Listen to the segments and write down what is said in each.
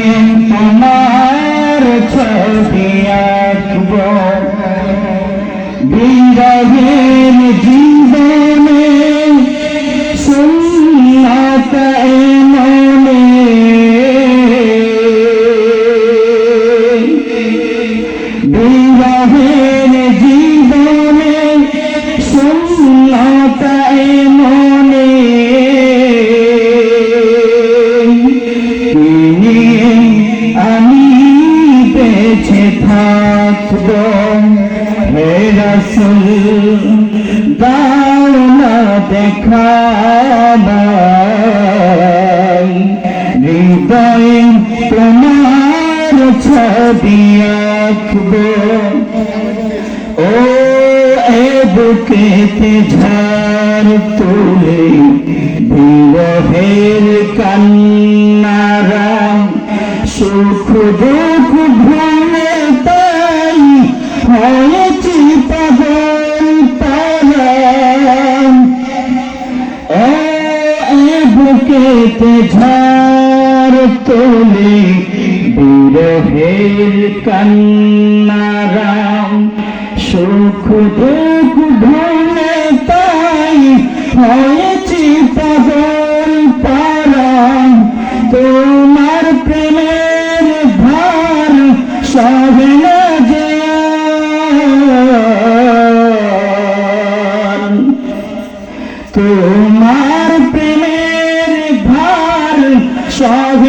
তোমার দেখা হৃদয়ে তোমার ছবি আঁকব ও এ বুকেতে ঝড় তুলে বিরহের কান্নারা, সুখ দুঃখ ভুলে তাই হয়েছি পাগল। ঝড় তোলে, বিরহের কান্নারাম সুখ দুঃখ ভুলে তাই হয়েছি পাগল পারাম তোমার প্রেমের ভার সবে তোমার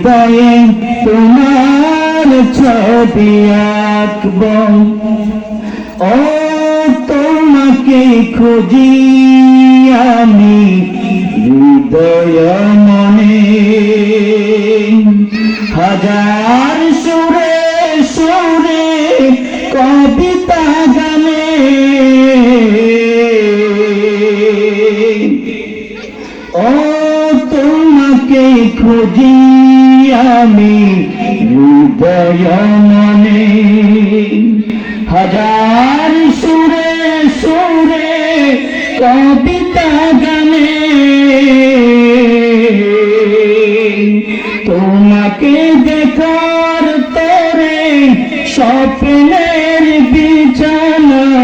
হৃদয়ে তোমার ছবি আঁকব। ও তোমাকে খুঁজি আমি হৃদয় খুঁজি আমি মনে হাজার সুরে সুরে কবিতা গানে। তোমাকে দেখার তরে স্বপ্নের বিছানায়,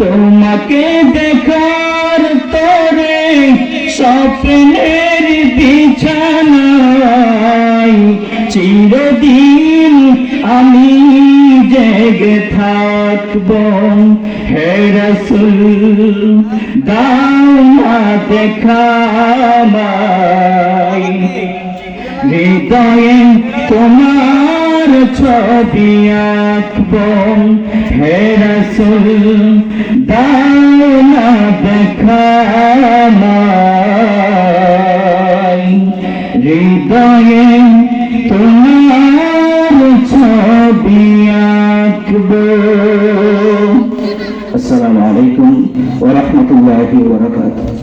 তোমাকে তরে স্বপ্নের বিছানায় চিরদিন আমি জেগে থাকব হে রসুল, দাও না দেখা আমায়। হৃদয়ে তোমার ছবি আঁকব হে রসুল, দাও না দেখা আমায়। হৃদয়ে তোমার ছবি আঁকব। আসসালামু আলাইকুম ওয়া রাহমাতুল্লাহি ওয়া বারাকাতুহু।